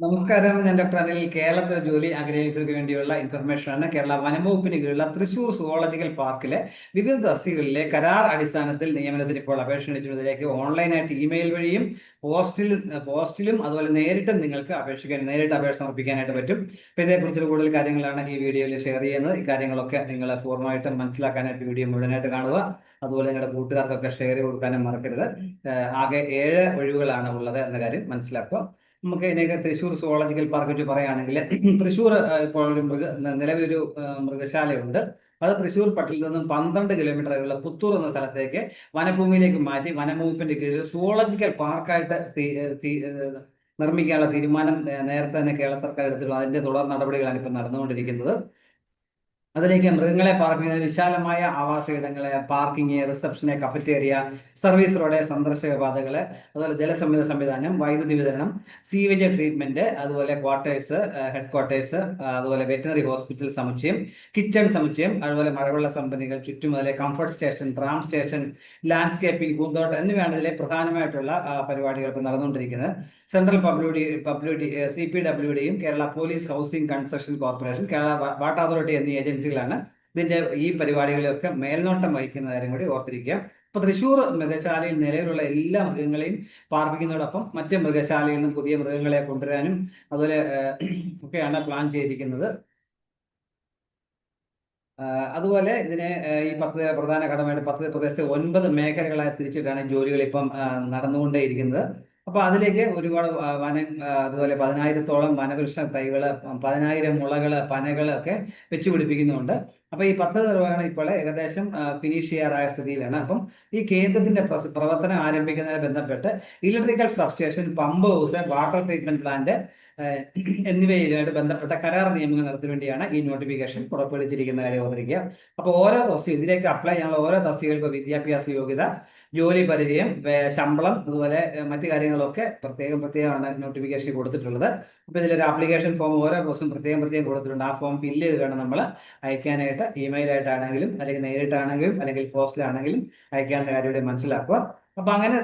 നമസ്കാരം. ഞാൻ ഡോക്ടർ അനിൽ. കേരളത്തിൽ ജോലി ആഗ്രഹിക്കുന്നതിന് വേണ്ടിയുള്ള ഇൻഫർമേഷൻ ആണ്. കേരള വനംവകുപ്പിന് കീഴിലുള്ള തൃശൂർ സുവോളജിക്കൽ പാർക്കിലെ വിവിധ തസ്തികളിലെ കരാർ അടിസ്ഥാനത്തിൽ നിയമനത്തിന് ഇപ്പോൾ അപേക്ഷ ക്ഷണിച്ചതിലേക്ക് ഓൺലൈനായിട്ട് ഇമെയിൽ വഴിയും പോസ്റ്റിൽ പോസ്റ്റിലും അതുപോലെ നേരിട്ടും നിങ്ങൾക്ക് അപേക്ഷിക്കാൻ നേരിട്ട് അപേക്ഷ സമർപ്പിക്കാനായിട്ട് പറ്റും. അപ്പൊ ഇതേക്കുറിച്ചുള്ള കൂടുതൽ കാര്യങ്ങളാണ് ഈ വീഡിയോയിൽ ഷെയർ ചെയ്യുന്നത്. ഈ കാര്യങ്ങളൊക്കെ നിങ്ങൾ പൂർണമായിട്ടും മനസ്സിലാക്കാനായിട്ട് വീഡിയോ മുഴുവനായിട്ട് കാണുക. അതുപോലെ നിങ്ങളുടെ കൂട്ടുകാർക്കൊക്കെ ഷെയർ കൊടുക്കാനും മറക്കരുത്. ആകെ ഏഴ് ഒഴിവുകളാണ് ഉള്ളത് എന്ന കാര്യം മനസ്സിലാക്കുക. നമുക്ക് ഇതിനൊക്കെ തൃശ്ശൂർ സുവോളജിക്കൽ പാർക്ക് വെച്ച് പറയുകയാണെങ്കിൽ തൃശ്ശൂർ ഇപ്പോൾ ഒരു മൃഗ നിലവിലൊരു മൃഗശാലയുണ്ട്. അത് തൃശ്ശൂർ പട്ടിൽ നിന്നും പന്ത്രണ്ട് കിലോമീറ്റർ ഉള്ള പുത്തൂർ എന്ന സ്ഥലത്തേക്ക് വനഭൂമിയിലേക്ക് മാറ്റി വനംവകുപ്പിന്റെ കീഴിൽ സുവോളജിക്കൽ പാർക്കായിട്ട് നിർമ്മിക്കാനുള്ള തീരുമാനം നേരത്തെ തന്നെ കേരള സർക്കാർ എടുത്തിട്ടുള്ള അതിന്റെ തുടർ നടപടികളാണ് ഇപ്പോൾ നടന്നുകൊണ്ടിരിക്കുന്നത്. അതിലേക്ക് മൃഗങ്ങളെ പാർക്ക് ചെയ്യുന്ന വിശാലമായ ആവാസ ഇടങ്ങളെ പാർക്കിംഗ് റിസപ്ഷന് കഫറ്റേറിയ സർവീസ് റോഡ് സന്ദർശക പാതകൾ അതുപോലെ ജലസംവിധ സംവിധാനം വൈദ്യുതി വിതരണം സീവേജ് ട്രീറ്റ്മെന്റ് അതുപോലെ ക്വാർട്ടേഴ്സ് ഹെഡ് ക്വാർട്ടേഴ്സ് അതുപോലെ വെറ്റിനറി ഹോസ്പിറ്റൽ സമുച്ചയം കിച്ചൺ സമുച്ചയം അതുപോലെ മഴവെള്ള സമ്പന്നികൾ ചുറ്റും comfort station tram station landscaping പൂന്തോട്ടം എന്നിവയാണ് ഇതിലെ പ്രധാനമായിട്ടുള്ള പരിപാടികൾ ഇപ്പോൾ നടന്നുകൊണ്ടിരിക്കുന്നത്. സെൻട്രൽ പബ്ലിഡി പബ്ലിഡി C P ഡബ്ല്യുഡിയും Kerala police housing construction corporation Kerala water authority എന്നീ ഏജൻസികളാണ് ഇതിന്റെ ഈ പരിപാടികളിലൊക്കെ മേൽനോട്ടം വഹിക്കുന്ന കാര്യം കൂടി ഓർത്തിരിക്കുക. ഇപ്പൊ തൃശ്ശൂർ മൃഗശാലയിൽ നിലവിലുള്ള എല്ലാ മൃഗങ്ങളെയും പാർപ്പിക്കുന്നതോടൊപ്പം മറ്റ് മൃഗശാലയിൽ നിന്നും പുതിയ മൃഗങ്ങളെ കൊണ്ടുവരാനും അതുപോലെ ഒക്കെയാണ് പ്ലാൻ ചെയ്തിരിക്കുന്നത്. അതുപോലെ ഇതിനെ ഈ പദ്ധതി പ്രധാന ഘടകമായിട്ട് പദ്ധതി പ്രദേശത്തെ ഒൻപത് മേഖലകളായി തിരിച്ചിട്ടാണ് ജോലികൾ ഇപ്പം നടന്നുകൊണ്ടേയിരിക്കുന്നത്. അപ്പൊ അതിലേക്ക് ഒരുപാട് വന അതുപോലെ പതിനായിരത്തോളം വനവൃക്ഷ തൈകൾ പതിനായിരം മുളകൾ പനകൾ ഒക്കെ വെച്ചു പിടിപ്പിക്കുന്നുണ്ട്. അപ്പൊ ഈ പദ്ധതി നിർവഹണം ഇപ്പോൾ ഏകദേശം ഫിനിഷ് ചെയ്യാറായ സ്ഥിതിയിലാണ്. അപ്പം ഈ കേന്ദ്രത്തിന്റെ പ്രവർത്തനം ആരംഭിക്കുന്നതിനെ ബന്ധപ്പെട്ട് electrical substation pump house water treatment plant എന്നിവയുമായിട്ട് ബന്ധപ്പെട്ട കരാർ നിയമങ്ങൾ നടത്തുന്നതിന് വേണ്ടിയാണ് ഈ നോട്ടിഫിക്കേഷൻ പുറപ്പെടുവിച്ചിരിക്കുന്ന കാര്യം ഓർമ്മിക്കുക അപ്പോൾ ഓരോ തസ്തി ഇതിലേക്ക് അപ്ലൈ ചെയ്യാനുള്ള ഓരോ തസ്തികൾക്കും വിദ്യാഭ്യാസ യോഗ്യത ജോലി പരിചയം ശമ്പളം അതുപോലെ മറ്റു കാര്യങ്ങളൊക്കെ പ്രത്യേകം പ്രത്യേകമാണ് നോട്ടിഫിക്കേഷൻ കൊടുത്തിട്ടുള്ളത്. അപ്പോൾ ഇതിലൊരു ആപ്ലിക്കേഷൻ ഫോം ഓരോ ദിവസവും പ്രത്യേകം പ്രത്യേകം കൊടുത്തിട്ടുണ്ട്. ആ ഫോം ഫില്ല് ചെയ്ത് വേണം നമ്മൾ അയക്കാനായിട്ട്. ഇമെയിൽ ആയിട്ടാണെങ്കിലും അല്ലെങ്കിൽ നേരിട്ടാണെങ്കിലും അല്ലെങ്കിൽ പോസ്റ്റിലാണെങ്കിലും അയക്കാനുള്ള കാര്യം മനസ്സിലാക്കുക. അപ്പൊ അങ്ങനെ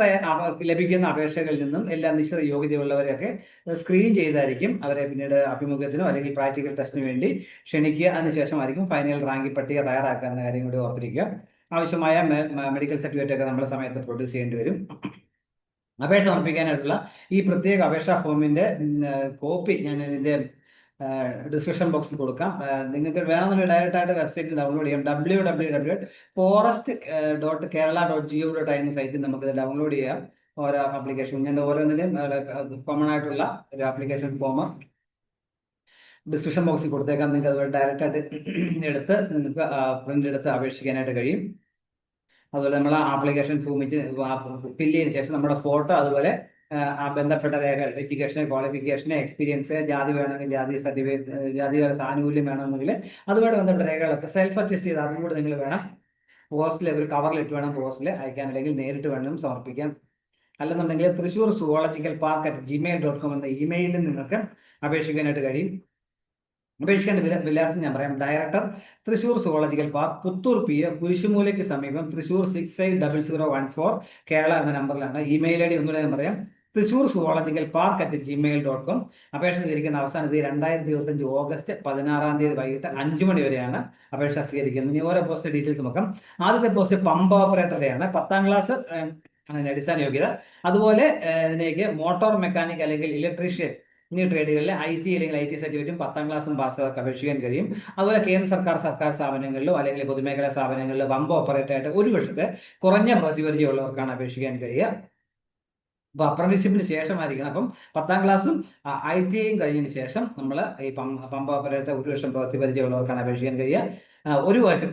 ലഭിക്കുന്ന അപേക്ഷകളിൽ നിന്നും എല്ലാ നിശ്ചിത യോഗ്യതയുള്ളവരെയൊക്കെ സ്ക്രീൻ ചെയ്തായിരിക്കും അവരെ പിന്നീട് അഭിമുഖത്തിനോ അല്ലെങ്കിൽ പ്രാക്ടിക്കൽ ടെസ്റ്റിനു വേണ്ടി ക്ഷണിക്കുക. അതിനുശേഷമായിരിക്കും ഫൈനൽ റാങ്ക് പട്ടിക തയ്യാറാക്കുക കാര്യം കൂടി ഓർത്തിരിക്കുക. ആവശ്യമായ മെഡിക്കൽ സർട്ടിഫിക്കറ്റ് ഒക്കെ നമ്മുടെ സമയത്ത് പ്രൊഡ്യൂസ് ചെയ്യേണ്ടി വരും. അപേക്ഷ സമർപ്പിക്കാനായിട്ടുള്ള ഈ പ്രത്യേക അപേക്ഷാ ഫോമിന്റെ കോപ്പി ഞാൻ ഇതിന്റെ ഡിസ്ക്രിപ്ഷൻ ബോക്സിൽ കൊടുക്കാം. നിങ്ങൾക്ക് വേണമെന്നുണ്ടെങ്കിൽ ഡയറക്റ്റ് ആയിട്ട് വെബ്സൈറ്റിൽ ഡൗൺലോഡ് ചെയ്യാം. W W W forest dot Kerala dot G O dot I എന്ന സൈറ്റിൽ നമുക്ക് ഡൗൺലോഡ് ചെയ്യാം. ഓരോ ആപ്ലിക്കേഷൻ ഞാൻ ഓരോന്നിനും കോമൺ ആയിട്ടുള്ള ഒരു ആപ്ലിക്കേഷൻ ഫോം ഡിസ്ക്രിപ്ഷൻ ബോക്സിൽ കൊടുത്തേക്കാം. നിങ്ങൾക്ക് അതുപോലെ ഡയറക്റ്റ് ആയിട്ട് എടുത്ത് നിങ്ങൾക്ക് പ്രിന്റ് എടുത്ത് അപേക്ഷിക്കാനായിട്ട് കഴിയും. അതുപോലെ നമ്മൾ ആപ്ലിക്കേഷൻ ഫോമിച്ച് ഫില്ല് ചെയ്തതിനു ശേഷം നമ്മുടെ ഫോട്ടോ അതുപോലെ ആ, ബന്ധപ്പെട്ട രേഖകൾ എഡ്യൂക്കേഷൻ ക്വാളിഫിക്കേഷൻ എക്സ്പീരിയൻസ് ജാതി വേണമെങ്കിൽ ജാതി സർട്ടിഫിക്കറ്റ് ജാതിയുടെ ആനുകൂല്യം വേണമെങ്കിൽ അതുമായിട്ട് ബന്ധപ്പെട്ട രേഖകളൊക്കെ സെൽഫ് അഡ്ജസ്റ്റ് ചെയ്ത് അതും കൂടെ നിങ്ങൾ വേണം പോസ്റ്റിൽ ഒരു കവറിലിട്ട് വേണം പോസ്റ്റിൽ അയക്കാൻ അല്ലെങ്കിൽ നേരിട്ട് വേണം സമർപ്പിക്കാം. അല്ലെന്നുണ്ടെങ്കിൽ Thrissur zoological park at Gmail dot com എന്ന ഇമെയിലിൽ നിങ്ങൾക്ക് അപേക്ഷിക്കാനായിട്ട് കഴിയും. അപേക്ഷിക്കേണ്ട വില വിലാസം ഞാൻ പറയാം. Director Thrissur zoological park Puthur P A കുരിശുമൂലയ്ക്ക് സമീപം Thrissur six five double zero one four Kerala എന്ന നമ്പറിലാണ് ഇമെയിൽ ഐ ഡി ഒന്നുകൂടെ ഞാൻ പറയാം. Thrissur zoological park at Gmail dot com അപേക്ഷ സ്വീകരിക്കുന്ന അവസാന തീയതി രണ്ടായിരത്തി ഇരുപത്തഞ്ച് ഓഗസ്റ്റ് പതിനാറാം തീയതി വൈകിട്ട് അഞ്ചു മണി വരെയാണ് അപേക്ഷ സ്വീകരിക്കുന്നത്. ഇനി ഓരോ പോസ്റ്റ് ഡീറ്റെയിൽസ് നോക്കാം. ആദ്യത്തെ പോസ്റ്റ് പമ്പ് ഓപ്പറേറ്ററുടെയാണ് പത്താം ക്ലാസ് ആണ് അടിസ്ഥാന യോഗ്യത അതുപോലെ ഇതിലേക്ക് മോട്ടോർ മെക്കാനിക് അല്ലെങ്കിൽ ഇലക്ട്രീഷ്യൻ എന്നീ ട്രേഡുകളിൽ ഐ ടി അല്ലെങ്കിൽ ഐ ടി സർട്ടിഫിക്കറ്റും പത്താം ക്ലാസ്സും പാസ്സാർക്ക് അപേക്ഷിക്കാൻ കഴിയും. അതുപോലെ കേന്ദ്ര സർക്കാർ സർക്കാർ സ്ഥാപനങ്ങളിലോ അല്ലെങ്കിൽ പൊതുമേഖലാ സ്ഥാപനങ്ങളിലോ വമ്പ ഓപ്പറേറ്റർ ആയിട്ട് ഒരു വർഷത്തെ കുറഞ്ഞ പ്രതിപരിചയമുള്ളവർക്കാണ് അപേക്ഷിക്കാൻ കഴിയുക. അപ്പൊ അപ്രന്റീഷിപ്പിന് ശേഷമായിരിക്കണം. അപ്പം പത്താം ക്ലാസ്സും ഐ ടി ഐയും കഴിഞ്ഞതിന് ശേഷം നമ്മൾ ഈ പമ്പ ഓപ്പറേറ്റർ ഒരു വർഷം പ്രതിപരിചയമുള്ളവർക്കാണ് അപേക്ഷിക്കാൻ കഴിയുക. ഒരു വർഷം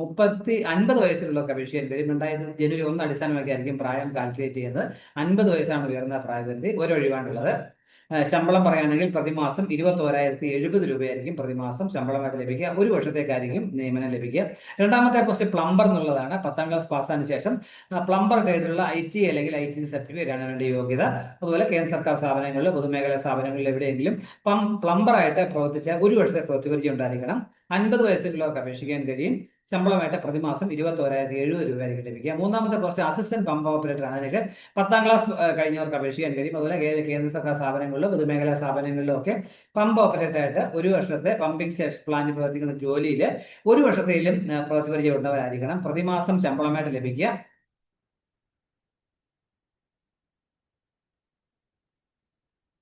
മുപ്പത്തി അൻപത് വയസ്സിലുള്ളവർക്ക് അപേക്ഷിക്കാൻ കഴിയും. രണ്ടായിരത്തി ജനുവരി ഒന്ന് അടിസ്ഥാനമാക്കി ആയിരിക്കും പ്രായം കാൽക്കുലേറ്റ് ചെയ്യുന്നത്. അൻപത് വയസ്സാണ് ഉയർന്ന പ്രായപരിധി. ഒരു ഒഴിവാണുള്ളത് ശമ്പളം പറയുകയാണെങ്കിൽ പ്രതിമാസം ഇരുപത്തോരായിരത്തി എഴുപത് രൂപയായിരിക്കും പ്രതിമാസം ശമ്പളമായിട്ട് ലഭിക്കുക. ഒരു വർഷത്തേക്കായിരിക്കും നിയമനം ലഭിക്കുക. രണ്ടാമത്തെ പോസ്റ്റ് പ്ലംബർ എന്നുള്ളതാണ്. പത്താം ക്ലാസ് പാസ്സായതിനു ശേഷം പ്ലംബർ ട്രേഡിലുള്ള ഐ ടി അല്ലെങ്കിൽ ഐ ടി സർട്ടിഫിക്കറ്റ് ആണ് വേണ്ട യോഗ്യത. അതുപോലെ കേന്ദ്ര സർക്കാർ സ്ഥാപനങ്ങളിൽ പൊതുമേഖലാ സ്ഥാപനങ്ങളിൽ എവിടെയെങ്കിലും പ്ലംബറായിട്ട് പ്രവർത്തിച്ച ഒരു വർഷത്തെ പ്രവൃത്തി പരിചയം ഉണ്ടായിരിക്കണം. അൻപത് വയസ്സിലുള്ളവർക്ക് അപേക്ഷിക്കാൻ കഴിയും. ശമ്പളമായിട്ട് പ്രതിമാസം ഇരുപത്തോരായിരത്തി എഴുപത് രൂപ ആയിരിക്കും ലഭിക്കുക. മൂന്നാമത്തെ പോസ്റ്റ് അസിസ്റ്റന്റ് പമ്പ് ഓപ്പറേറ്റർ ആണ് പത്താം ക്ലാസ് കഴിഞ്ഞവർക്ക് അപേക്ഷിക്കാൻ കഴിയും. അതുപോലെ കേന്ദ്ര സർക്കാർ സ്ഥാപനങ്ങളിലും പൊതുമേഖലാ സ്ഥാപനങ്ങളിലും ഒക്കെ പമ്പ് ഓപ്പറേറ്റർ ആയിട്ട് ഒരു വർഷത്തെ പമ്പിംഗ് സ്റ്റേഷൻ പ്ലാന്റ് പ്രവർത്തിക്കുന്ന ജോലിയിൽ ഒരു വർഷത്തേലും പ്രവൃത്തി പരിചയം പ്രതിമാസം ശമ്പളമായിട്ട് ലഭിക്കുക.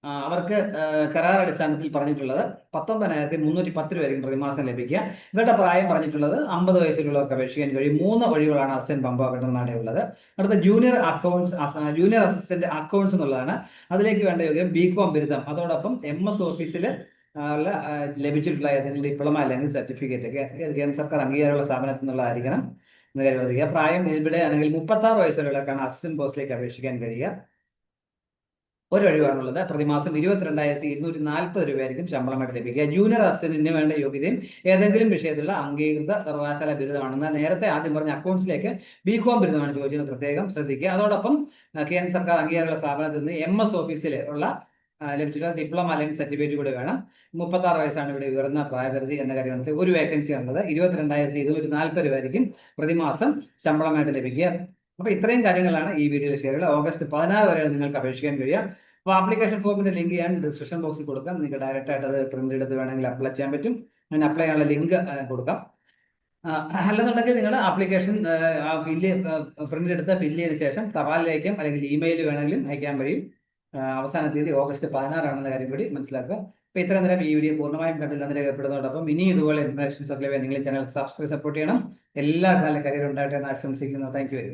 അവർക്ക് കരാർ അടിസ്ഥാനത്തിൽ പറഞ്ഞിട്ടുള്ളത് പത്തൊമ്പതിനായിരത്തി മുന്നൂറ്റി പത്ത് രൂപയായിരിക്കും പ്രതിമാസം ലഭിക്കുക. ഇവരുടെ പ്രായം പറഞ്ഞിട്ടുള്ളത് അമ്പത് വയസ്സിലുള്ളവർക്ക് അപേക്ഷിക്കാൻ കഴിയും. മൂന്ന് ഒഴിവുകളാണ് അസിസ്റ്റന്റ് പമ്പ ഓപ്പറേറ്റർമാരുടെ ഉള്ളത്. അടുത്ത junior accounts junior assistant accounts എന്നുള്ളതാണ്. അതിലേക്ക് വേണ്ട യോഗ്യം ബി കോം ബിരുദം. അതോടൊപ്പം എം എസ് ഓഫീസിൽ ലഭിച്ചിട്ടുള്ള ഏതെങ്കിലും ഡിപ്ലോമ അല്ലെങ്കിൽ സർട്ടിഫിക്കറ്റ് കേന്ദ്ര സർക്കാർ അംഗീകാരമുള്ള സ്ഥാപനത്തിൽ നിന്നുള്ളതായിരിക്കണം പ്രായം ഇവിടെ ആണെങ്കിൽ മുപ്പത്തി ആറ് വയസ്സുള്ളവർക്കാണ് അസിസ്റ്റന്റ് പോസ്റ്റിലേക്ക് അപേക്ഷിക്കാൻ കഴിയുക. ഒരു ഒഴിവാണുള്ളത് പ്രതിമാസം ഇരുപത്തിരണ്ടായിരത്തി ഇരുന്നൂറ്റി നാൽപ്പത് രൂപയായിരിക്കും ശമ്പളമായിട്ട് ലഭിക്കുക. ജൂനിയർ അസിസ്റ്റന്റിന് വേണ്ട യോഗ്യതയും ഏതെങ്കിലും വിഷയത്തിലുള്ള അംഗീകൃത സർവകലാശാല ബിരുദമാണെന്ന് നേരത്തെ ആദ്യം പറഞ്ഞ അക്കൗണ്ട്സിലേക്ക് ബി കോം ബിരുദമാണ് ചോദിച്ചത് പ്രത്യേകം ശ്രദ്ധിക്കുക. അതോടൊപ്പം കേന്ദ്ര സർക്കാർ അംഗീകാരമുള്ള സ്ഥാപനത്തിൽ നിന്ന് എം എസ് ഓഫീസിൽ ഉള്ള ലഭിച്ചിട്ടുള്ള ഡിപ്ലോമ അല്ലെങ്കിൽ സർട്ടിഫിക്കറ്റ് കൂടെ വേണം. മുപ്പത്തി ആറ് വയസ്സാണ് ഇവിടെ ഉയർന്ന പ്രായപരിധി എന്ന കാര്യം മനസ്സിലാക്കി. ഒരു വേക്കൻസി ഉള്ളത് ഇരുപത്തിരണ്ടായിരത്തി ഇരുന്നൂറ്റി നാൽപ്പത് രൂപയായിരിക്കും പ്രതിമാസം ശമ്പളമായിട്ട് ലഭിക്കുക. അപ്പൊ ഇത്രയും കാര്യങ്ങളാണ് ഈ വീഡിയോയിൽ ഷെയർ ചെയ്യുക ഓഗസ്റ്റ് പതിനാറ് വരെ നിങ്ങൾക്ക് അപേക്ഷിക്കാൻ കഴിയുക. അപ്പോൾ ആപ്ലിക്കേഷൻ ഫോമിന്റെ ലിങ്ക് ഞാൻ ഡിസ്ക്രിപ്ഷൻ ബോക്സിൽ കൊടുക്കാം. നിങ്ങൾക്ക് ഡയറക്റ്റ് ആയിട്ട് അത് പ്രിന്റ് എടുത്ത് വേണമെങ്കിൽ അപ്ലൈ ചെയ്യാൻ പറ്റും. ഞാൻ അപ്ലൈ ചെയ്യാനുള്ള ലിങ്ക് കൊടുക്കാം. അല്ലെന്നുണ്ടെങ്കിൽ നിങ്ങൾ ആപ്ലിക്കേഷൻ ഫില്ല് പ്രിന്റ് എടുത്ത് ഫില്ല് ചെയ്ത ശേഷം തപാലിലേക്കും അല്ലെങ്കിൽ ഇമെയിൽ വേണമെങ്കിലും അയക്കാൻ കഴിയും. അവസാന തീയതി ഓഗസ്റ്റ് പതിനാറാണെന്ന കാര്യം കൂടി മനസ്സിലാക്കുക. അപ്പൊ ഇത്ര നേരം ഈ വീഡിയോ പൂർണമായും കണ്ടിൽ നിന്ന് രേഖപ്പെടുന്നതോടൊപ്പം ഇനി ഇതുപോലെ ഇൻഫർമേഷൻസ് ഒക്കെ നിങ്ങൾ ചാനൽ സബ്സ്ക്രൈബ് സപ്പോർട്ട് ചെയ്യണം. എല്ലാവർക്കും നല്ല കരിയർ ഉണ്ടായിട്ട് എന്ന് ആശംസിക്കുന്നു. Thank you very